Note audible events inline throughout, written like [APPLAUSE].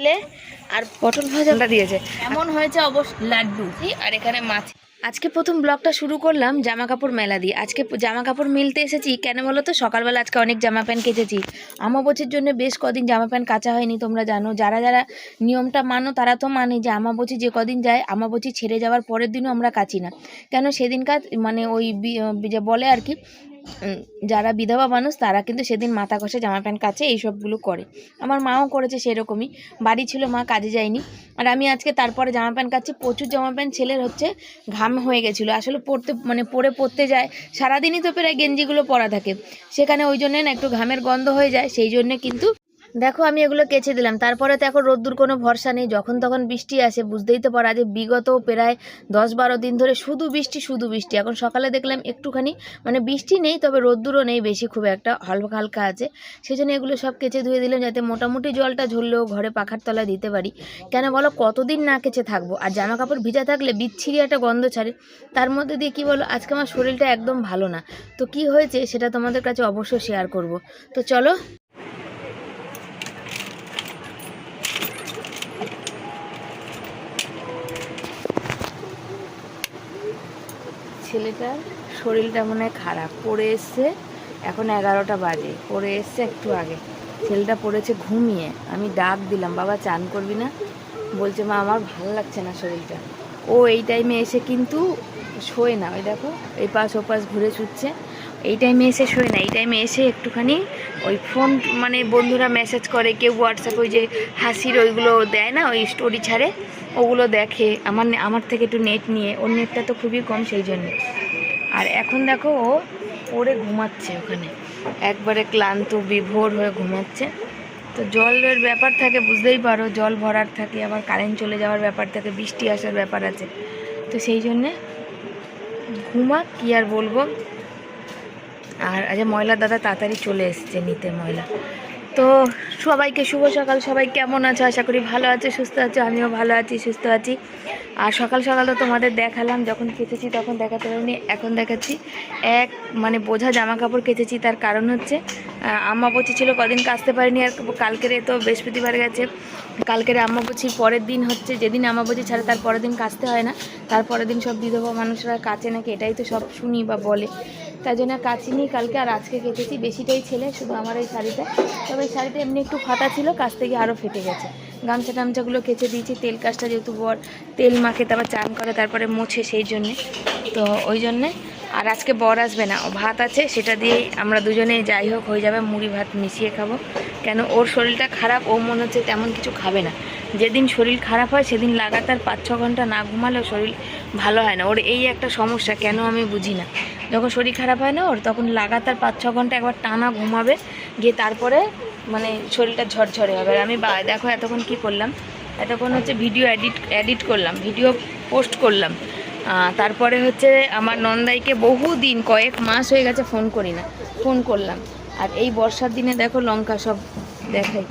ছেলে আর পটল ভাজাটা দিয়েছে। এমন হয়েছে অবশ্য লাড্ডু। আর এখানে মাছ। আজকে প্রথম ব্লগটা শুরু করলাম জামা কাপড় মেলা দিয়ে। আজকে জামা কাপড় মিলতে এসেছি কেন বলো তো? সকালবেলা আজকে অনেক জামা প্যান্ট কেচেছি। আমাবচির জন্য বেশ কদিন জামা প্যান্ট কাচা হয়নি, তোমরা জানো। যারা যারা নিয়মটা মানো, তারা তো মানে যে আমাবচি যে কদিন যায় আমাবচি ছেড়ে যাওয়ার পরের দিনও আমরা কাচি না। কেন সেদিনকার মানে ওই যে বলে আর কি যারা বিধবা মানুষ, তারা কিন্তু সেদিন মাথা কষে জামা প্যান্ট কাছে এইসবগুলো করে। আমার মাও করেছে সেরকমই। বাড়ি ছিল, মা কাজে যায়নি। আর আমি আজকে তারপরে জামা প্যান্ট কাছে প্রচুর জামা প্যান্ট ছেলের হচ্ছে ঘাম হয়ে গেছিল। আসলে পড়তে মানে পরে পড়তে যায়। সারাদিনই তো প্রায় গেঞ্জিগুলো পরা থাকে। সেখানে ওই জন্যে না একটু ঘামের গন্ধ হয়ে যায়। সেই জন্যে কিন্তু দেখো, আমি এগুলো কেচে দিলাম। তারপরে তো এখন রোদ্দুর কোনো ভরসা নেই। যখন তখন বৃষ্টি আসে, বুঝতেই তো পারা যে বিগত প্রায় দশ বারো দিন ধরে শুধু বৃষ্টি শুধু বৃষ্টি। এখন সকালে দেখলাম একটুখানি মানে বৃষ্টি নেই, তবে রোদ্দুরও নেই বেশি, খুব একটা হালকা হালকা আছে। সেই জন্য এগুলো সব কেচে ধুয়ে দিলাম যাতে মোটামুটি জলটা ঝরলেও ঘরে পাখার তলায় দিতে পারি। কেন বলো, কতদিন না কেচে থাকব? আর জামা কাপড় ভিজা থাকলে বিচ্ছিরি একটা গন্ধ ছাড়ে। তার মধ্যে দিয়ে কি বলো, আজকে আমার শরীরটা একদম ভালো না। তো কি হয়েছে সেটা তোমাদের কাছে অবশ্যই শেয়ার করব। তো চলো ছেলেটার শরীরটা মনে হয় খারাপ। পড়ে এসছে, এখন এগারোটা বাজে। পড়ে এসছে একটু আগে। ছেলেটা পড়েছে ঘুমিয়ে। আমি ডাক দিলাম, বাবা, চান করবি না? বলছে, মা, আমার ভালো লাগছে না শরীরটা। ও এই টাইমে এসে কিন্তু শোয় না। ওই দেখো এই পাশ ও পাশ ঘুরে ছুটছে। এই টাইমে এসে শোয় না, এই টাইমে এসে একটুখানি ওই ফোন মানে বন্ধুরা মেসেজ করে, কেউ হোয়াটসঅ্যাপে ওই যে হাসির ওইগুলো দেয় না, ওই স্টোরি ছাড়ে, ওগুলো দেখে। আমার আমার থেকে একটু নেট নিয়ে, ওর নেটটা তো খুবই কম সেই জন্যে। আর এখন দেখো ও পড়ে ঘুমাচ্ছে ওখানে। একবারে ক্লান্ত, বিভোর হয়ে ঘুমাচ্ছে। তো জলের ব্যাপার থাকে, বুঝতেই পারো, জল ভরার থাকে, আবার কারেন্ট চলে যাওয়ার ব্যাপার থাকে, বৃষ্টি আসার ব্যাপার আছে। তো সেই জন্যে ঘুমাক, কি আর বলব? আর আজ ময়লা দাদা তাড়াতাড়ি চলে এসছে নিতে ময়লা। তো সবাইকে শুভ সকাল, সবাই কেমন আছে? আশা করি ভালো আছে, সুস্থ আছে, আমিও ভালো আছি, সুস্থ আছি। আর সকাল সকাল তো তোমাদের দেখালাম, যখন কেচেছি তখন দেখাতে পারিনি, এখন দেখাচ্ছি। এক মানে বোঝা জামা কাপড় কেচেছি, তার কারণ হচ্ছে আম্মা বচি ছিল কদিন কাচতে পারিনি, আর কালকেরে তো বৃহস্পতিবার গেছে। কালকের আম্মা বচির পরের দিন হচ্ছে, যেদিন আম্মা বচি ছাড়ে তার পরের দিন কাচতে হয় না, তার পরের দিন সব বিধবা মানুষরা কাচে নাকি, এটাই তো সব শুনি বা বলে। তাই জন্য কাচিনি কালকে আর আজকে কেচেছি বেশিটাই ছেলে, শুধু আমার এই শাড়িটা। তবে এই শাড়িটা এমনি একটু ফাটা ছিল কাছ থেকে আরও ফেটে গেছে। গামছা টামছাগুলো কেচে দিয়েছি, তেল কাজটা যেহেতু বর তেল মাখে, তারপর চান করে, তারপরে মোছে সেই জন্যে। তো ওই জন্যে। আর আজকে বর আসবে না ভাত আছে, সেটা দিয়েই আমরা দুজনে যাই হোক, হয়ে যাবে, মুড়ি ভাত মিশিয়ে খাব। কেন ওর শরীরটা খারাপ, ও মনে হচ্ছে তেমন কিছু খাবে না। যেদিন শরীর খারাপ হয়, সেদিন লাগাতার পাঁচ ছ ঘণ্টা না ঘুমালেও শরীর ভালো হয় না। ওর এই একটা সমস্যা, কেন আমি বুঝি না। যখন শরীর খারাপ হয় না ওর, তখন লাগাতার পাঁচ, ছ ঘণ্টা একবার টানা ঘুমাবে, গিয়ে তারপরে মানে শরীরটা ঝরঝরে হবে। আর আমি বা, দেখো এতক্ষণ কি করলাম, এতক্ষণ হচ্ছে ভিডিও এডিট এডিট করলাম, ভিডিও পোস্ট করলাম। তারপরে হচ্ছে আমার নন্দাইকে বহু দিন কয়েক মাস হয়ে গেছে ফোন করি না, ফোন করলাম। আর এই বর্ষার দিনে দেখো লঙ্কা সব দেখাই।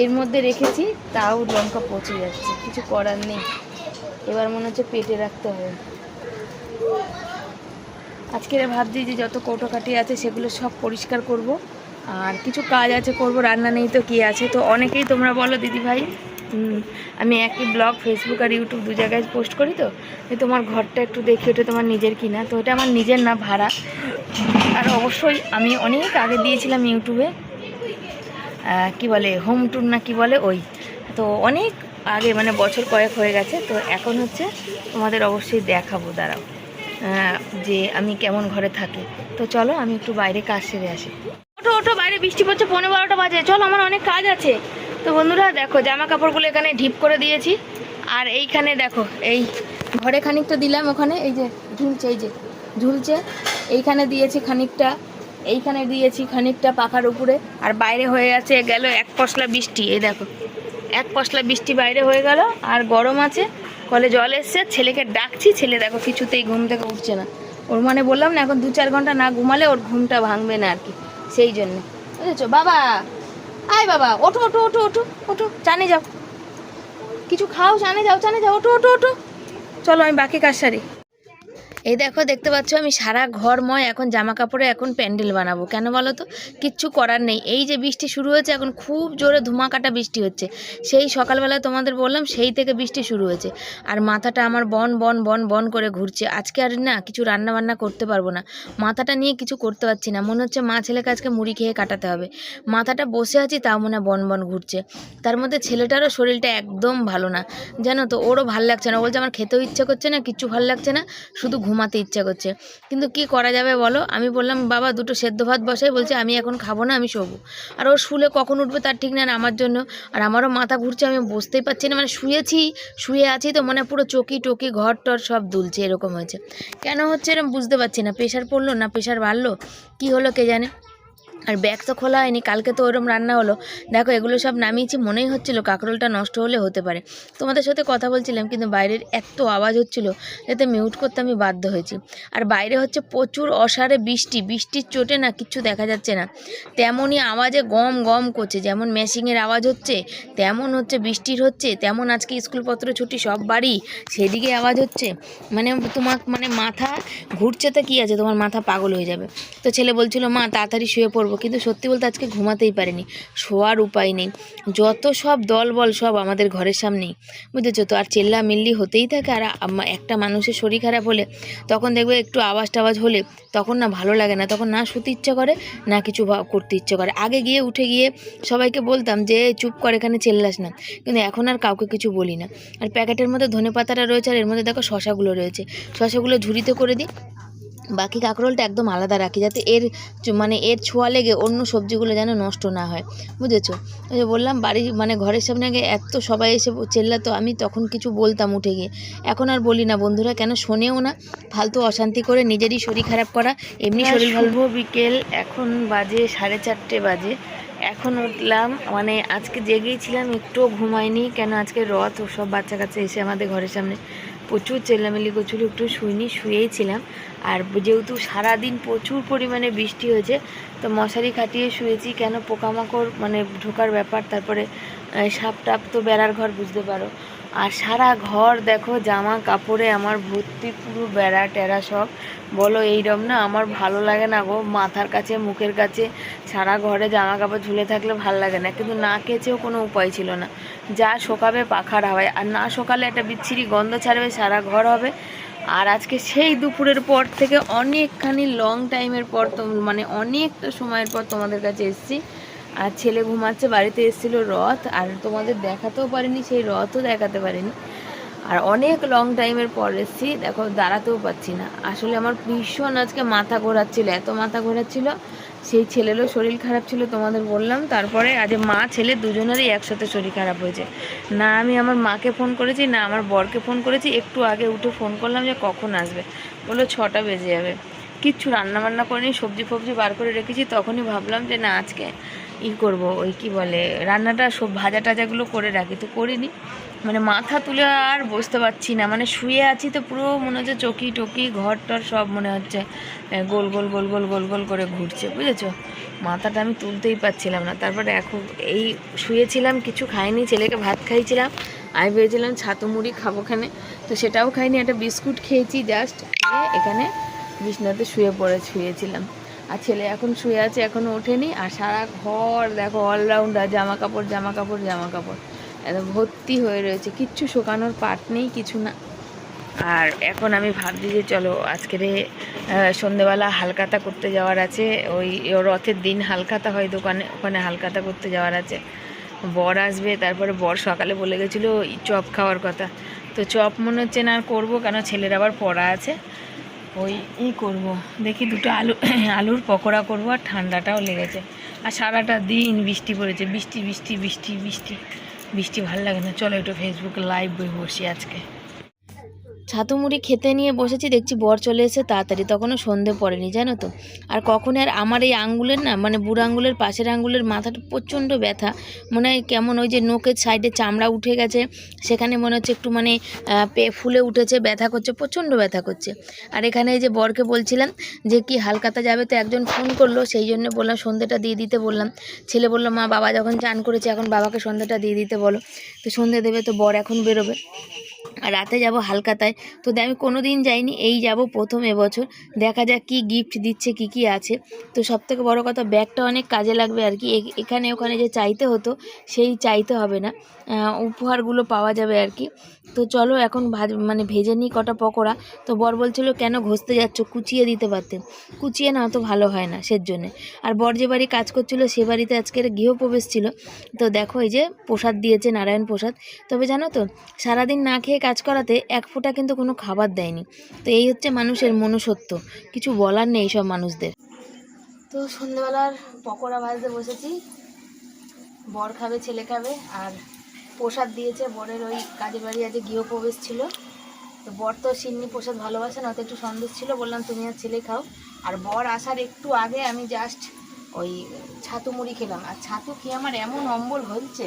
এর মধ্যে রেখেছি, তাও লঙ্কা পচে যাচ্ছে, কিছু করার নেই। এবার মনে হচ্ছে পেটে রাখতে হবে। আজকে ভাবছি যে যত কৌটোকাটি আছে সেগুলো সব পরিষ্কার করব। আর কিছু কাজ আছে, করব, রান্না নেই তো কি আছে? তো অনেকেই তোমরা বলো দিদি ভাই আমি একই ব্লগ ফেসবুক আর ইউটিউব দু জায়গায় পোস্ট করি তো। তোমার ঘরটা একটু দেখি, ওটা তোমার নিজের কিনা? তো ওটা আমার নিজের না, ভাড়া। আর অবশ্যই আমি অনেক আগে দিয়েছিলাম ইউটিউবে কি বলে হোম ট্যুর না কি বলে, ওই। তো অনেক আগে মানে বছর কয়েক হয়ে গেছে, তো এখন হচ্ছে তোমাদের অবশ্যই দেখাবো, দাঁড়াও। যে আমি কেমন ঘরে থাকি। তো চলো আমি একটু বাইরে কাজ সেরে আসি। ওঠো ওঠো, বাইরে বৃষ্টি পড়ছে পনেরো বারোটা বাজে। চলো, আমার অনেক কাজ আছে। তো বন্ধুরা, দেখো জামা কাপড়গুলো এখানে ঢিপ করে দিয়েছি। আর এইখানে দেখো, এই ঘরে খানিকটা দিলাম ওখানে, এই যে ঝুলছে, এই যে ঝুলছে। এইখানে দিয়েছি খানিকটা, এইখানে দিয়েছি খানিকটা পাখার উপরে। আর বাইরে হয়ে আছে গেল এক পশলা বৃষ্টি, এই দেখো। এক পশলা বৃষ্টি বাইরে হয়ে গেল, আর গরম আছে। কলে জল এসছে, ছেলেকে ডাকছি, ছেলে দেখো কিছুতেই ঘুম থেকে উঠছে না। ওর মানে বললাম না, এখন দু চার ঘণ্টা না ঘুমালে ওর ঘুমটা ভাঙবে না আর কি, সেই জন্য। বুঝেছ? বাবা! আয় বাবা, ওঠো ওঠো ওঠো ওঠো ওঠো, চানে যাও। কিছু খাও, চানে যাও চানে যাও, ওঠো ওঠো ওঠো। চলো আমি বাকি কাজ সারি। এই দেখো, দেখতে পাচ্ছ আমি সারা ঘরময় এখন জামা কাপড়ে এখন প্যান্ডেল বানাবো। কেন বলো তো? কিচ্ছু করার নেই। এই যে বৃষ্টি শুরু হয়েছে, এখন খুব জোরে ধুমাকাটা বৃষ্টি হচ্ছে। সেই সকালবেলা তোমাদের বললাম, সেই থেকে বৃষ্টি শুরু হয়েছে। আর মাথাটা আমার বন বন বন বন করে ঘুরছে। আজকে আর না কিছু রান্না বান্না করতে পারব না। মাথাটা নিয়ে কিছু করতে পারছি না। মনে হচ্ছে মা ছেলেকে আজকে মুড়ি খেয়ে কাটাতে হবে। মাথাটা বসে আছি, তাও মনে বন বন ঘুরছে। তার মধ্যে ছেলেটারও শরীরটা একদম ভালো না। জানো তো, ওরও ভালো লাগছে না। বলছে, আমার খেতেও ইচ্ছা করছে না, কিচ্ছু ভালো লাগছে না। শুধু ঘুমাতে ইচ্ছা করছে। কিন্তু কি করা যাবে বলো? আমি বললাম, বাবা, দুটো সেদ্ধ ভাত বসাই। বলছে, আমি এখন খাব না, আমি শোবো। আর ওর শুলে কখন উঠবে তার ঠিক না আমার জন্য। আর আমারও মাথা ঘুরছে, আমি বুঝতেই পারছি না। মানে শুয়েছি, শুয়ে আছি তো মানে পুরো চকি টকি ঘর টর সব দুলছে, এরকম হয়েছে। কেন হচ্ছে এরকম বুঝতে পারছি না। প্রেশার পড়ল না প্রেশার বাড়লো? কি হলো কে জানে? আর ব্যাগ তো খোলা হয়নি, কালকে তো ওরম রান্না হলো। দেখো, এগুলো সব নামিয়েছি, মনেই হচ্ছিল কাঁকরোলটা নষ্ট হলে হতে পারে। তোমাদের সাথে কথা বলছিলাম, কিন্তু বাইরের এত আওয়াজ হচ্ছিল যাতে মিউট করতে আমি বাধ্য হয়েছি। আর বাইরে হচ্ছে প্রচুর অসারে বৃষ্টি, বৃষ্টির চোটে না কিচ্ছু দেখা যাচ্ছে না। তেমনই আওয়াজে গম গম করছে, যেমন মেশিংয়ের আওয়াজ হচ্ছে, তেমন হচ্ছে বৃষ্টির হচ্ছে, তেমন আজকে স্কুলপত্র ছুটি, সব বাড়ি সেদিকে আওয়াজ হচ্ছে। মানে তোমার মানে মাথা ঘুরছে তো কী আছে? তোমার মাথা পাগল হয়ে যাবে। তো ছেলে বলছিল, মা, তাড়াতাড়ি শুয়ে পড়ব। কিন্তু সত্যি বলতে আজকে ঘুমাতেই পারিনি। শোয়ার উপায় নেই। যত সব দল বল সব আমাদের ঘরের সামনেই। বুঝেছ তো? আর চেল্লা মিল্লি হতেই থাকে। আর একটা মানুষের শরীর খারাপ হলে তখন দেখবে একটু আওয়াজ টাওয়াজ হলে তখন না ভালো লাগে না। তখন না শুতে ইচ্ছে করে, না কিছু করতে ইচ্ছে করে। আগে গিয়ে উঠে গিয়ে সবাইকে বলতাম যে, চুপ করে, এখানে চেল্লাস না। কিন্তু এখন আর কাউকে কিছু বলি না। আর প্যাকেটের মধ্যে ধনে পাতাটা রয়েছে, আর এর মধ্যে দেখো শশাগুলো রয়েছে। শশাগুলো ঝুড়িতে করে দিই। বাকি কাঁকরোলটা একদম আলাদা রাখি যাতে এর মানে এর ছোঁয়া লেগে অন্য সবজিগুলো যেন নষ্ট না হয়। বুঝেছ? ওই যে বললাম বাড়ির মানে ঘরের সামনে আগে এত সবাই এসে চেল্লাতো আমি তখন কিছু বলতাম উঠে গিয়ে। এখন আর বলি না বন্ধুরা কেন শোনেও না। ফালতু অশান্তি করে নিজেরই শরীর খারাপ করা এমনি শরীর ভালো বিকেল। এখন বাজে সাড়ে চারটে বাজে। এখন উঠলাম মানে আজকে জেগেইছিলাম একটুও ঘুমাইনি। কেন আজকে রথ ও সব বাচ্চা কাচ্চা এসে আমাদের ঘরের সামনে প্রচুর চেল্লামেলি করছিল, একটু শুইনি, শুয়েই ছিলাম। আর যেহেতু সারাদিন প্রচুর পরিমাণে বৃষ্টি হয়েছে, তো মশারি খাটিয়ে শুয়েছি, কেন পোকামাকড় মানে ঢোকার ব্যাপার? তারপরে সাপ টাপ তো বেড়ার ঘর, বুঝতে পারো। আর সারা ঘর দেখো, জামা কাপড়ে আমার ভর্তি পুরো বেড়া টেরা সব। বলো এইরকম না, আমার ভালো লাগে না গো। মাথার কাছে, মুখের কাছে, সারা ঘরে জামা কাপড় ঝুলে থাকলে ভালো লাগে না। কিন্তু না কেচেও কোনো উপায় ছিল না। যা শোকাবে পাখার হাওয়ায়। আর না শোকালে একটা বিচ্ছিরি গন্ধ ছাড়বে, সারা ঘর হবে। আর আজকে সেই দুপুরের পর থেকে অনেকখানি লং টাইমের পর তো মানে অনেকটা সময়ের পর তোমাদের কাছে এসেছি। আর ছেলে ঘুমাচ্ছে, বাড়িতে এসেছিল রথ। আর তোমাদের দেখাতেও পারিনি, সেই রথও দেখাতে পারিনি। আর অনেক লং টাইমের পর এসেছি, দেখো দাঁড়াতেও পাচ্ছি না। আসলে আমার ভীষণ আজকে মাথা ঘোরাচ্ছিল, এত মাথা ঘোরাচ্ছিল, সেই ছেলেরও শরীর খারাপ ছিল, তোমাদের বললাম। তারপরে আজ মা, ছেলে দুজনেরই একসাথে শরীর খারাপ হয়েছে। না, আমি আমার মাকে ফোন করেছি, না, আমার বরকে ফোন করেছি, একটু আগে উঠে ফোন করলাম যে কখন আসবে। বলল ছটা বেজে যাবে। কিচ্ছু রান্না বান্না করিনি, সবজি ফবজি বার করে রেখেছি, তখনই ভাবলাম যে না, আজকে ই করব, ওই কি বলে, রান্নাটা সব ভাজা টাজাগুলো করে রাখি। তো করিনি মানে মাথা তুলে আর বসতে পারছি না। মানে শুয়ে আছি তো পুরো মনে হচ্ছে চকি টকি, ঘর টর সব মনে হচ্ছে গোল গোল গোল গোল গোল গোল করে ঘুরছে, বুঝেছ? মাথাটা আমি তুলতেই পারছিলাম না। তারপরে এখন এই শুয়েছিলাম, কিছু খাইনি, ছেলেকে ভাত খাইছিলাম, আমি ভেবেছিলাম ছাতু মুড়ি খাব খানে তো সেটাও খাইনি, একটা বিস্কুট খেয়েছি জাস্ট খেয়ে এখানে বিছনাতে শুয়ে পড়ে, শুয়েছিলাম। আর ছেলে এখন শুয়ে আছে এখনও ওঠেনি, আর সারা ঘর, দেখো অলরাউন্ডার জামা কাপড় জামা কাপড় জামা কাপড়। ভর্তি হয়ে রয়েছে, কিচ্ছু শোকানোর পাট নেই, কিছু না। আর এখন আমি ভাবছি যে চলো, আজকের সন্ধেবেলা হালকাতা করতে যাওয়ার আছে, ওই রথের দিন হালকাতা হয় দোকানে, ওখানে হালকাতা করতে যাওয়ার আছে। বর আসবে, তারপরে বর সকালে বলে গেছিল চপ খাওয়ার কথা। তো চপ মনে হচ্ছে না আর করব, কেন ছেলের আবার পড়া আছে। ওই ই করব। দেখি দুটো আলু, [CLEARS THROAT] আলুর পকোড়া করব, আর ঠান্ডাটাও লেগেছে। আর সারাটা দিন বৃষ্টি পড়েছে, বৃষ্টি বৃষ্টি বৃষ্টি বৃষ্টি। বৃষ্টি ভালো লাগে না। চলো একটু ফেসবুকে লাইভ বই বসি আজকে। ছাতু মুড়ি খেতে নিয়ে বসেছি, দেখছি বর চলে এসে তাড়াতাড়ি, তখনও সন্ধে পড়েনি, জানো তো। আর কখন আর আমার এই আঙ্গুলের না মানে বুড়ো আঙ্গুলের পাশের আঙ্গুলের মাথাটা প্রচণ্ড ব্যথা, মনে হয় কেমন ওই যে নোকের সাইডে চামড়া উঠে গেছে, সেখানে মনে হচ্ছে একটু মানে পে ফুলে উঠেছে, ব্যথা করছে, প্রচণ্ড ব্যথা করছে। আর এখানে এই যে বরকে বলছিলাম যে কি হালকাতা যাবে, তো একজন ফোন করল, সেই জন্য বললাম সন্ধেটা দিয়ে দিতে বললাম। ছেলে বলল, মা, বাবা যখন চান করেছে, এখন বাবাকে সন্ধেটা দিয়ে দিতে বলো। তো সন্ধে দেবে, তো বর এখন বেরোবে। রাতে যাব হালকাতায়। তো আমি কোনো দিন যাইনি, এই যাব প্রথম এবছর। দেখা যাক কি গিফট দিচ্ছে, কি কি আছে। তো সব থেকে বড়ো কথা, ব্যাগটা অনেক কাজে লাগবে আর কি। এখানে ওখানে যে চাইতে হতো, সেই চাইতে হবে না। উপহারগুলো পাওয়া যাবে আর কি। তো চলো এখন ভাজ মানে ভেজে নিই কটা পকোড়া। তো বর বলছিল, কেন ঘষতে যাচ্ছ? কুচিয়ে দিতে পারতেন। কুচিয়ে না তো ভালো হয় না সের জন্যে। আর বর যে বাড়ি কাজ করছিল, সে বাড়িতে আজকের গৃহপ্রবেশ ছিল। তো দেখো এই যে প্রসাদ দিয়েছে নারায়ণ প্রসাদ। তবে জানো তো, সারাদিন না খেয়ে কাজ করাতে এক ফোঁটা কিন্তু কোনো খাবার দেয়নি। তো এই হচ্ছে মানুষের মনুষ্যত্ব। কিছু বলার নেই সব মানুষদের। তো সন্ধ্যেবেলার পকোড়া ভাজতে বসেছি। বর খাবে, ছেলে খাবে, আর প্রসাদ দিয়েছে, বরের ওই কাজের বাড়ি আজকে গৃহপ্রবেশ ছিল। তো বর তো সিন্নি প্রসাদ ভালোবাসে না তো একটু সন্দেশ ছিল, বললাম তুমি আর ছেলে খাও। আর বর আসার একটু আগে আমি জাস্ট ওই ছাতু মুড়ি খেলাম। আর ছাতু খেয়ে আমার এমন অম্বল হচ্ছে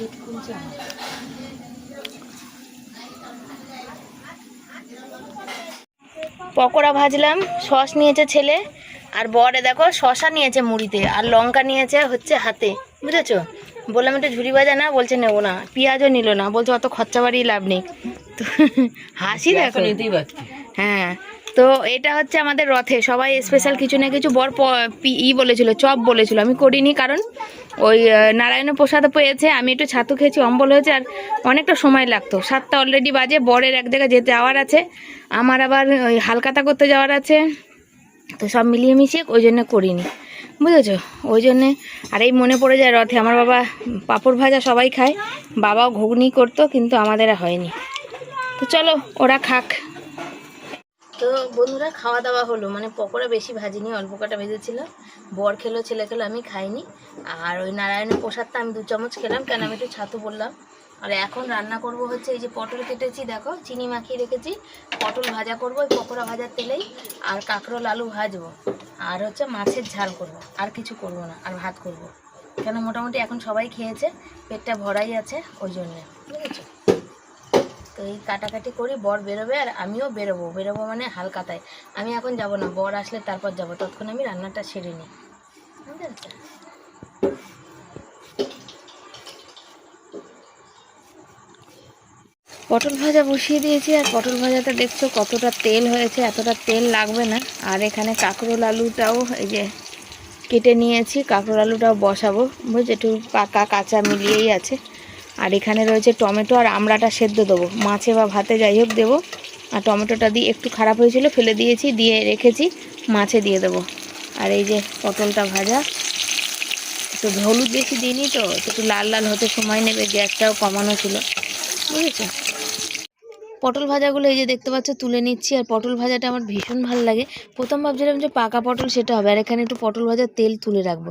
পেট ফুলছে আমার। পকোড়া ভাজলাম সস নিয়েছে ছেলে আর বরে দেখো শশা নিয়েছে মুড়িতে আর লঙ্কা নিয়েছে হচ্ছে হাতে বুঝেছ? বললাম একটু ঝুড়ি ভাজা না বলছে নেব না পেঁয়াজও নিল না বলছে অত খরচা বাড়ি লাভ নেই। তো হাসি দেখো। হ্যাঁ তো এটা হচ্ছে আমাদের রথে সবাই স্পেশাল কিছু না কিছু বর ই বলেছিল চপ বলেছিল আমি করিনি কারণ ওই নারায়ণ প্রসাদ পেয়েছে, আমি একটু ছাতু খেয়েছি, অম্বল হয়েছে, আর অনেকটা সময় লাগতো। সাতটা অলরেডি বাজে, বরের এক জায়গায় যেতে যাওয়ার আছে। আমার আবার ওই হালকাতা করতে যাওয়ার আছে। তো সব মিলিয়ে মিশিয়ে ওই জন্য করিনি। বুঝেছ? ওই জন্যে আর এই মনে পড়ে যায় রথে। আমার বাবা পাঁপড় ভাজা সবাই খায়, বাবাও ঘুগনি করতো, কিন্তু আমাদের হয়নি। তো চলো, ওরা খাক। তো বন্ধুরা খাওয়া দাওয়া হলো। মানে পকোড়া বেশি ভাজিনি, অল্প কটা ভেজেছিলাম বর খেলো, ছেলে খেলো, আমি খাইনি। আর ওই নারায়ণের প্রসাদটা আমি দু চামচ খেলাম, কেন আমি একটু ছাতু বললাম। আর এখন রান্না করব হচ্ছে এই যে পটল কেটেছি, দেখো, চিনি মাখিয়ে রেখেছি। পটল ভাজা করব, ওই পকোড়া ভাজার তেলেই। আর কাঁকরোল, আলু ভাজবো। আর হচ্ছে মাছের ঝাল করব। আর কিছু করব না, আর ভাত করব। কেন, মোটামুটি এখন সবাই খেয়েছে, পেটটা ভরাই আছে, ওই জন্যে। বুঝেছ? তো এই কাটাকাটি করি বর বেরোবে আর আমিও বেরোবো। বেরোবো মানে হালকাতায়। আমি এখন যাব না, বর আসলে তারপর যাব। ততক্ষণ আমি রান্নাটা সেরে নিই। পটল ভাজা বসিয়ে দিয়েছি আর পটল ভাজাটা দেখছ কতটা তেল হয়েছে, এতটা তেল লাগবে না। আর এখানে কাঁকরোল আলুটাও এই যে কেটে নিয়েছি, কাঁকরোল আলুটাও বসাবো। বুঝছ একটু পাকা কাঁচা মিলিয়েই আছে। আর এখানে রয়েছে টমেটো আর আমড়াটা সেদ্ধ দেবো। মাছে বা ভাতে যাই হোক দেবো। আর টমেটোটা দিয়ে একটু খারাপ হয়েছিল, ফেলে দিয়েছি, দিয়ে রেখেছি, মাছে দিয়ে দেবো। আর এই যে পটলটা ভাজা তো হলুদ বেশি দিইনি তো, একটু লাল লাল হতে সময় নেবে, গ্যাসটাও কমানো ছিল। বুঝেছ? পটল ভাজাগুলো এই যে দেখতে পাচ্ছ, তুলে নিচ্ছি। আর পটল ভাজাটা আমার ভীষণ ভালো লাগে। প্রথম ভাবছিলাম যে পাকা পটল সেটা হবে, আর এখানে একটু পটল ভাজার তেল তুলে রাখব।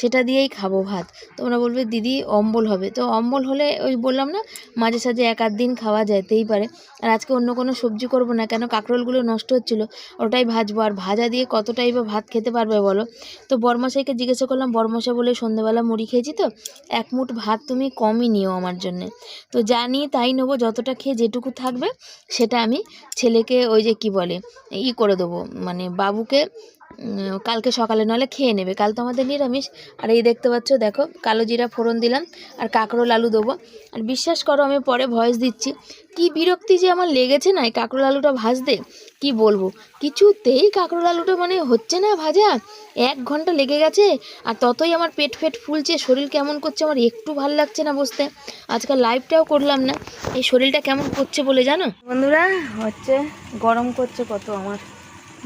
সেটা দিয়েই খাব ভাত। তোমরা বলবে, দিদি, অম্বল হবে। তো অম্বল হলে ওই বললাম না, মাঝে সাঝে এক আধ দিন খাওয়া যেতেই পারে। আর আজকে অন্য কোনো সবজি করব না, কেন কাঁকরোলগুলো নষ্ট হচ্ছিল, ওটাই ভাজবো। আর ভাজা দিয়ে কতটাই বা ভাত খেতে পারবে বলো? তো বরমশাইকে জিজ্ঞাসা করলাম, বরমশাই বলে সন্ধ্যেবেলা মুড়ি খেয়েছি তো? এক মুঠ ভাত তুমি কমই নিও আমার জন্যে। তো জানি তাই নেব, যতটা খেয়ে যেটুকু থাকবে। সেটা আমি ছেলেকে ওই যে কি বলে ই করে দেবো মানে বাবুকে কালকে সকালে নলে খেয়ে নেবে। কাল তো আমাদের নিরামিষ। আর এই দেখতে পাচ্ছ, দেখো, কালো জিরা ফোড়ন দিলাম আর কাঁকরোল আলু দেবো। আর বিশ্বাস করো, আমি পরে ভয়েস দিচ্ছি। কি বিরক্তি যে আমার লেগেছে না এই কাঁকরোল আলুটা ভাজতে? কি বলব? কিছুতেই কাঁকরোল আলুটা মানে হচ্ছে না ভাজা। এক ঘণ্টা লেগে গেছে আর ততই আমার পেট ফেট ফুলছে। শরীর কেমন করছে আমার একটু ভালো লাগছে না বসতে। আজকাল লাইভটাও করলাম না। এই শরীরটা কেমন করছে বলে জানো? বন্ধুরা, হচ্ছে গরম করছে কত আমার।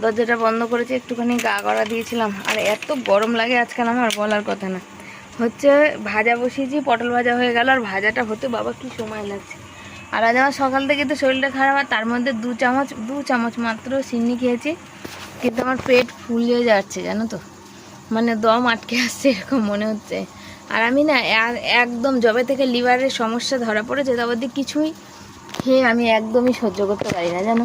দরজাটা বন্ধ করেছি, একটুখানি গা গড়া দিয়েছিলাম। আর এত গরম লাগে আজকাল আমার বলার কথা না। হচ্ছে ভাজা বসিয়েছি, পটল ভাজা হয়ে গেল, আর ভাজাটা হতে বাবা কি সময় লাগছে। আর আজ আমার সকাল থেকে তো শরীরটা খারাপ, আর তার মধ্যে দু চামচ দু চামচ মাত্র চিনি খেয়েছি। কিন্তু আমার পেট ফুলিয়ে যাচ্ছে, জানো তো। মানে দম আটকে আসছে, এরকম মনে হচ্ছে। আর আমি না একদম জবে থেকে লিভারের সমস্যা ধরা পড়েছে তারপর দিয়ে কিছুই খেয়ে আমি একদমই সহ্য করতে পারি না, জানো।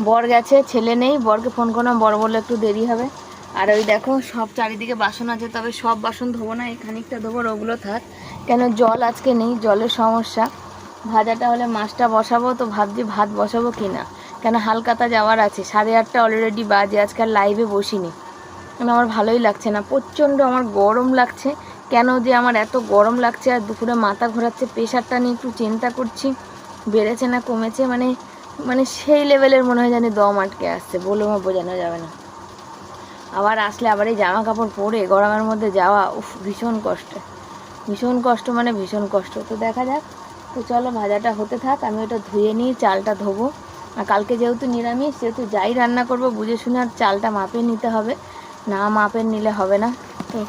বর গেছে, ছেলে নেই, বরকে ফোন করলাম, বর বললে একটু দেরি হবে। আর ওই দেখো, সব চারিদিকে বাসন আছে, তবে সব বাসন ধোবো না, এই খানিকটা ধোবো ওগুলো থাক। কেন জল আজকে নেই, জলের সমস্যা। ভাজাটা হলে মাছটা বসাবো, তো ভাবছি ভাত বসাবো কি না কেন হালকাতা যাওয়ার আছে, সাড়ে আটটা অলরেডি বাজে আজকাল লাইভে বসিনি। কেন আমার ভালোই লাগছে না, প্রচণ্ড আমার গরম লাগছে। কেন যে আমার এত গরম লাগছে, আর দুপুরে মাথা ঘোরাচ্ছে, প্রেশারটা নিয়ে একটু চিন্তা করছি। বেড়েছে না কমেছে মানে মানে সেই লেভেলের মনে হয় জানি দম আটকে আসছে বলেও বোঝানো যাবে না। আবার আসলে আবার এই জামা কাপড় পরে গরমের মধ্যে যাওয়া, উফ, ভীষণ কষ্ট। ভীষণ কষ্ট মানে ভীষণ কষ্ট। তো দেখা যাক। তো চলো ভাজাটা হতে থাক, আমি ওটা ধুয়ে নিই, চালটা ধোবো। আর কালকে যেহেতু নিরামিষ, সেহেতু যাই রান্না করব, বুঝে শুনে আর চালটা মাপে নিতে হবে। না মাপের নিলে হবে না। তো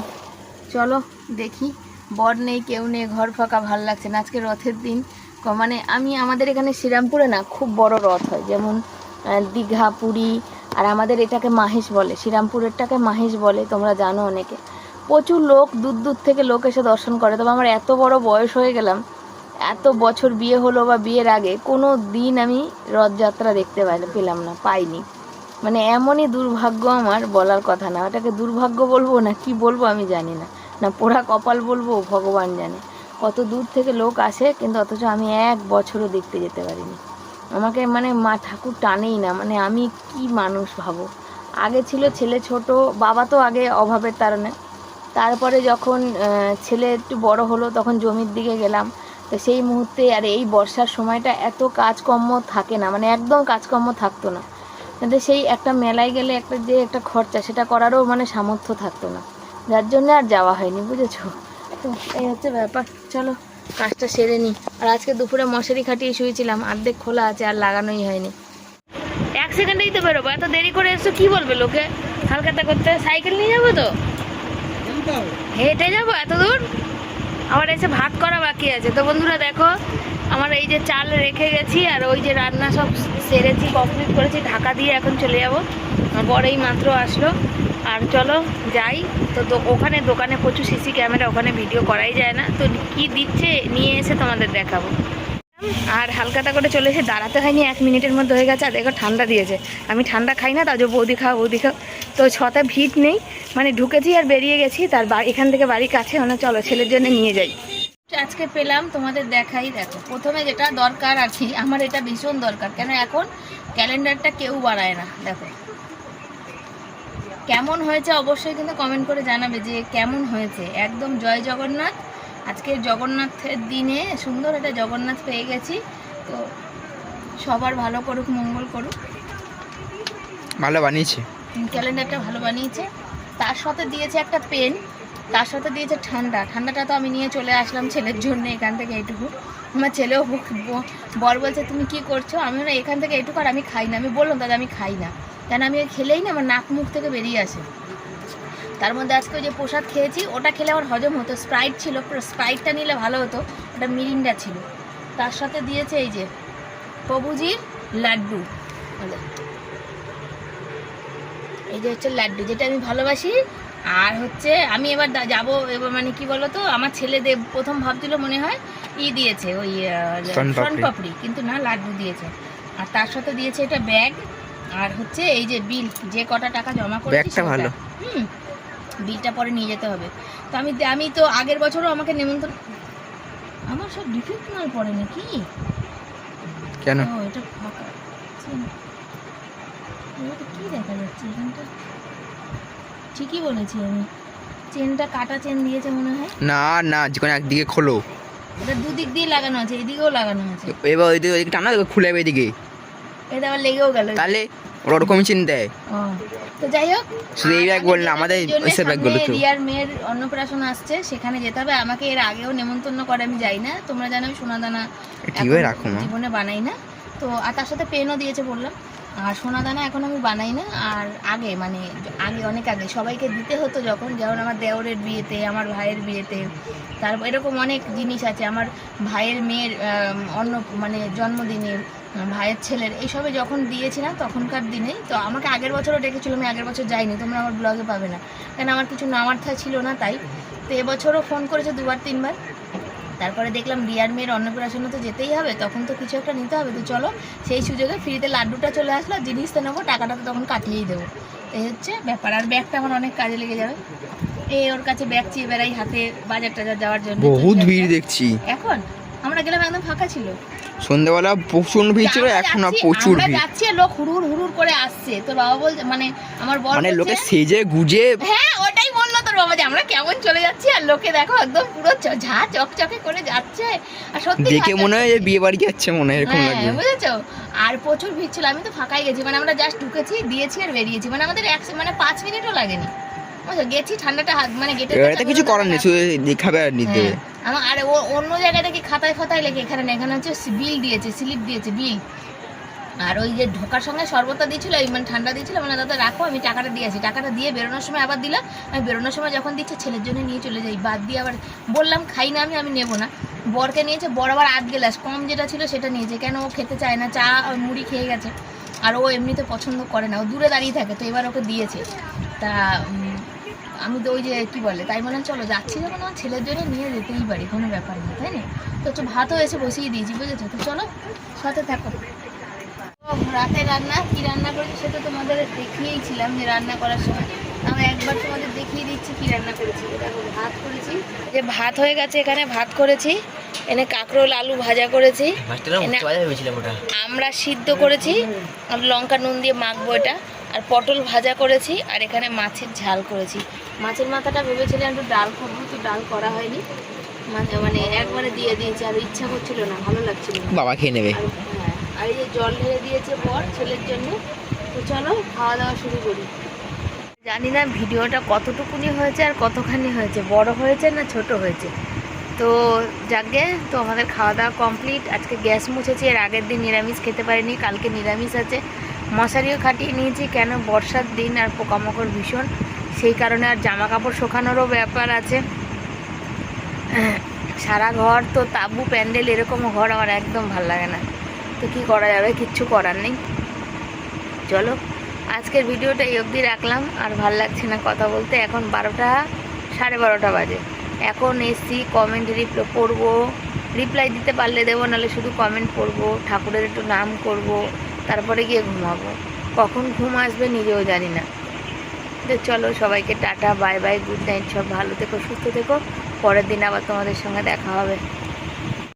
চলো দেখি। বর নেই, কেউ নেই, ঘর ফাঁকা, ভালো লাগছে না। আজকে রথের দিন। মানে আমি আমাদের এখানে শ্রীরামপুরে না খুব বড় রথ হয়। যেমন দীঘা, পুরী, আর আমাদের এটাকে মাহেশ বলে। শ্রীরামপুরেরটাকে মাহেশ বলে, তোমরা জানো অনেকে। প্রচুর লোক, দূর দূর থেকে লোক এসে দর্শন করে। তবে আমার এত বড় বয়স হয়ে গেলাম, এত বছর বিয়ে হলো বা বিয়ের আগে, কোনো দিন আমি রথযাত্রা দেখতে পাই- পেলাম না, পাইনি। মানে এমনই দুর্ভাগ্য আমার বলার কথা না। ওটাকে দুর্ভাগ্য বলব না, কি বলব আমি জানি না। না পোড়া কপাল বলব, ভগবান জানে। কত দূর থেকে লোক আসে, কিন্তু অথচ আমি এক বছরও দেখতে যেতে পারিনি। আমাকে মানে মা ঠাকুর টানেই না মানে আমি কি মানুষ ভাবো। আগে ছিল ছেলে ছোট, বাবা তো আগে অভাবের কারণে। তারপরে যখন ছেলে একটু বড় হলো, তখন জমির দিকে গেলাম। তো সেই মুহূর্তে আর এই বর্ষার সময়টা এত কাজকর্ম থাকে না মানে একদম কাজকর্ম থাকতো না। কিন্তু সেই একটা মেলায় গেলে একটা যে একটা খরচা, সেটা করারও মানে সামর্থ্য থাকতো না। যার জন্য আর যাওয়া হয়নি, বুঝেছ? তো, এই হচ্ছে ব্যাপার। চলো, কাজটা সেরে নিই। আর আজকে দুপুরে মশারি খাটিয়ে শুয়েছিলাম, অর্ধেক খোলা আছে আর লাগানোই হয়নি। এক সেকেন্ডেই তো বেরোবো, এত দেরি করে এসছো, কি বলবে লোকে? হালকাতা করতে সাইকেল নিয়ে যাব তো? হেঁটে যাব, এত দূর? আবার এসে ভাত করা বাকি আছে। তো বন্ধুরা, দেখো, আমার এই যে চাল রেখে গেছি, আর ওই যে রান্না সব সেরেছি কমপ্লিট করেছি, ঢাকা দিয়ে এখন চলে যাব। আর বড় এই মাত্র আসলো। আর চলো যাই। তো ওখানে দোকানে প্রচুর সিসি ক্যামেরা, ওখানে ভিডিও করাই যায় না। তো কি দিচ্ছে নিয়ে এসে তোমাদের দেখাবো। আর হালকাতা করে চলে এসে দাঁড়াতে হয়নি, এক মিনিটের মধ্যে হয়ে গেছে। আর দেখো ঠান্ডা দিয়েছে। আমি ঠান্ডা খাই না তার যে বৌদি খাও বৌদি খাও। তো ছটা ভিড় নেই। মানে ঢুকেছি আর বেরিয়ে গেছি। তার এখান থেকে বাড়ি কাছে। মানে চলো, ছেলের জন্য নিয়ে যাই। আজকে পেলাম, তোমাদের দেখাই। দেখো, প্রথমে যেটা দরকার আর কি, আমার এটা ভীষণ দরকার। কেন এখন? ক্যালেন্ডারটা কেউ বাড়ায় না। দেখো কেমন হয়েছে অবশ্যই কিন্তু কমেন্ট করে জানাবে যে কেমন হয়েছে। একদম জয় জগন্নাথ। আজকে জগন্নাথের দিনে সুন্দর একটা জগন্নাথ পেয়ে গেছি। তো সবার ভালো করুক মঙ্গল করুক। ভালো বানিয়েছে। ক্যালেন্ডারটা ভালো বানিয়েছে। তার সাথে দিয়েছে একটা পেন তার সাথে দিয়েছে ঠান্ডা। ঠান্ডাটা তো আমি নিয়ে চলে আসলাম ছেলের জন্য এখান থেকে এইটুকু। আমার ছেলেও বর বলছে তুমি কি করছ? আমি এখান থেকে এইটুকু আর আমি খাই না। আমি বললাম দাদা আমি খাই না। কেন আমি ওই খেলেই না আমার নাক মুখ থেকে বেরিয়ে আসে। তার মধ্যে আজকে ওই যে প্রসাদ খেয়েছি ওটা খেলে আমার হজম হতো স্প্রাইট ছিল স্প্রাইটটা নিলে ভালো হতো ওটা মিরিন্ডা ছিল। তার সাথে দিয়েছে এই যে প্রভুজির লাড্ডু। এই যে হচ্ছে লাড্ডু যেটা আমি ভালোবাসি। আর হচ্ছে আমি এবার যাব এবার মানে কি বলতো আমার ছেলে দেব প্রথম ভাবছিল মনে হয় ই দিয়েছে ওই শনপাপড়ি। পাপড়ি। কিন্তু না লাড্ডু দিয়েছে। আর তার সাথে দিয়েছে এটা ব্যাগ আর হচ্ছে এই যে বিল যে কটা টাকা জমা করেছি ব্যাগটা ভালো। হুম বিলটা পরে নিয়ে যেতে হবে। তো আমি আমি তো আগের বছরও আমাকে নেমন্তন্ন আমার সব ডিফেক্ট মাল পড়ে নাকি? কেন? ও এটা ফাঁকা কি দেখা যাচ্ছে? এখানটা ঠিকই বলেছি আমি। চেনটা কাটা চেন দিয়েছে মনে হয়? না না যে কোনো একদিকে খোলো। এটা দুদিক দিয়ে লাগানো আছে এদিকেও লাগানো আছে। এবার ওইদিকে টানা খুলে যাবে এদিকে। এটা আবার লেগেও গেল। তাহলে ওরকমই তো যাই হোক শুধু এই ব্যাগ বললে আমাদের ওইসব ব্যাগগুলো তো। রিয়ার মেয়ের অন্নপ্রাশন আসছে সেখানে যেতে হবে। আমাকে এর আগেও নেমন্তন্ন করে আমি যাই না। তোমরা জানো আমি সোনাদানা রাখো জীবনে বানাই না। তো আর তার সাথে পেনও দিয়েছে বললাম। আর সোনাদানা এখন আমি বানাই না। আর আগে মানে আগে অনেক আগে সবাইকে দিতে হতো যখন। যেমন আমার দেওরের বিয়েতে আমার ভাইয়ের বিয়েতে তারপর এরকম অনেক জিনিস আছে। আমার ভাইয়ের মেয়ের অন্য মানে জন্মদিনে ভাইয়ের ছেলের এইসবে যখন দিয়েছিলাম তখনকার দিনেই তো আমাকে আগের বছরও ডেকেছিল আমি আগের বছর যাইনি তোমরা আমার ব্লগে পাবে না। কেন আমার কিছু নামার থা ছিল না তাই। তো এবছরও ফোন করেছে দুবার তিনবার। তারপরে দেখলাম বিয়ার মেয়ের অন্নপ্রাশনে তো যেতেই হবে তখন তো কিছু একটা নিতে হবে। তো চলো সেই সুযোগে ফ্রিতে লাড্ডুটা চলে আসলো আর জিনিসটা নেব টাকাটা তো তখন কাটিয়েই দেবো। এই হচ্ছে ব্যাপার আর ব্যাগটা আমার অনেক কাজে লেগে যাবে। এই ওর কাছে ব্যাগ চেয়ে বেড়াই হাতে বাজার টাজার যাওয়ার জন্য। বহুত ভিড় দেখছি। এখন আমরা গেলাম একদম ফাঁকা ছিল। সন্ধ্যেবেলা প্রচুর ভিড় ছিল এখন আর প্রচুর ভিড়। যাচ্ছি লোক হুড়ুর হুড়ুর করে আসছে। তোর বাবা বলছে মানে আমার বর মানে লোকে সেজে গুজে হ্যাঁ ওটাই বলল তোর বাবা যে আমরা কেমন চলে যাচ্ছি আর লোকে দেখো একদম পুরো ঝা চকচকে করে যাচ্ছে। আর সত্যি দেখে মনে হয় যে বিয়ে বাড়ি যাচ্ছে মনে হয় এরকম হ্যাঁ লাগবে বুঝেছ? আর প্রচুর ভিড় ছিল আমি তো ফাঁকাই গেছি মানে আমরা জাস্ট ঢুকেছি দিয়েছি আর বেরিয়েছি। মানে আমাদের এক মানে পাঁচ মিনিটও লাগেনি। গেছি ঠান্ডাটা হাত মানে গেটে কিছু করার নেই দেখাবে আর নিতে। হ্যাঁ আমার আর ও- অন্য জায়গায় দেখি খাতায় ফাতায় লেখে? এখানে এখানে হচ্ছে বিল দিয়েছে স্লিপ দিয়েছে বিল। আর ওই যে ঢোকার সঙ্গে শরবতটা দিয়েছিল ওই মানে ঠান্ডা দিয়েছিল মানে দাদা রাখো আমি টাকাটা দিয়েছি টাকাটা দিয়ে বেরোনোর সময় আবার দিলাম। আমি বেরোনোর সময় যখন দিচ্ছে ছেলের জন্য নিয়ে চলে যাই। বাদ দিয়ে আবার বললাম খাই না আমি আমি নেব না। বরকে নিয়েছে বর আবার আধ গেলাস কম যেটা ছিল সেটা নিয়েছে। কেন ও খেতে চায় না? চা মুড়ি খেয়ে গেছে। আর ও এমনিতে পছন্দ করে না ও দূরে দাঁড়িয়ে থাকে তো এবার ওকে দিয়েছে। তা আমি তো ওই যে কি বলে তাই বললাম চলো যাচ্ছি যখন আমার ছেলের জন্য নিয়ে যেতেই পারি কোনো ব্যাপার না তাই না? তো হচ্ছে ভাতও এসে বসিয়ে দিয়েছি বুঝেছ? তো চলো সাথে থাকো। রাতে রান্না কি রান্না করেছি সেটা তোমাদের দেখিয়েইছিলাম যে রান্না করার সময়। আমি একবার তোমাদের দেখিয়ে দিচ্ছি কি রান্না করেছি। দেখো ভাত করেছি। যে ভাত হয়ে গেছে এখানে ভাত করেছি। এনে কাঁকরোল আলু ভাজা করেছি। আমরা সিদ্ধ করেছি। আর লঙ্কা নুন দিয়ে মাখবো এটা। আর পটল ভাজা করেছি আর এখানে মাছের ঝাল করেছি। মাছের মাথাটা ভেবেছিলাম একটু ডাল করব তো ডাল করা হয়নি। মানে মানে একবারে দিয়ে দিয়েছি আর ইচ্ছা করছিল না ভালো লাগছিল বাবা খেয়ে নেবে। আর হ্যাঁ, আর এই যে জল ঢেলে দিয়েছে বর ছেলের জন্য তো চলো খাওয়া দাওয়া শুরু করি। জানি না ভিডিওটা কতটুকুনি হয়েছে আর কতখানি হয়েছে বড় হয়েছে না ছোট হয়েছে। তো যাকে তো আমাদের খাওয়া দাওয়া কমপ্লিট। আজকে গ্যাস মুছেছি এর আগের দিন নিরামিষ খেতে পারিনি কালকে নিরামিষ আছে। মশারিও খাটিয়ে নিয়েছি, কেন বর্ষার দিন আর পোকামাকড় ভীষণ। সেই কারণে আর জামা কাপড় শোকানোরও ব্যাপার আছে। সারা ঘর তো তাবু, প্যান্ডেল এরকম ঘর আমার একদম ভালো লাগে না। তো কি করা যাবে? কিচ্ছু করার নেই। চলো, আজকের ভিডিওটা এই অবধি রাখলাম। আর ভালো লাগছে না কথা বলতে, এখন বারোটা, সাড়ে বারোটা বাজে। এখন এসছি কমেন্ট রিপ্লাই পড়ব। রিপ্লাই দিতে পারলে দেবো, নাহলে শুধু কমেন্ট পড়ব। ঠাকুরের একটু নাম করব। তারপরে গিয়ে ঘুমাবো। কখন ঘুম আসবে নিজেও জানি না। তো চলো সবাইকে tata, bye bye good night সব ভালো থেকো, সুস্থ থেকো। পরের দিন আবার তোমাদের সঙ্গে দেখা হবে।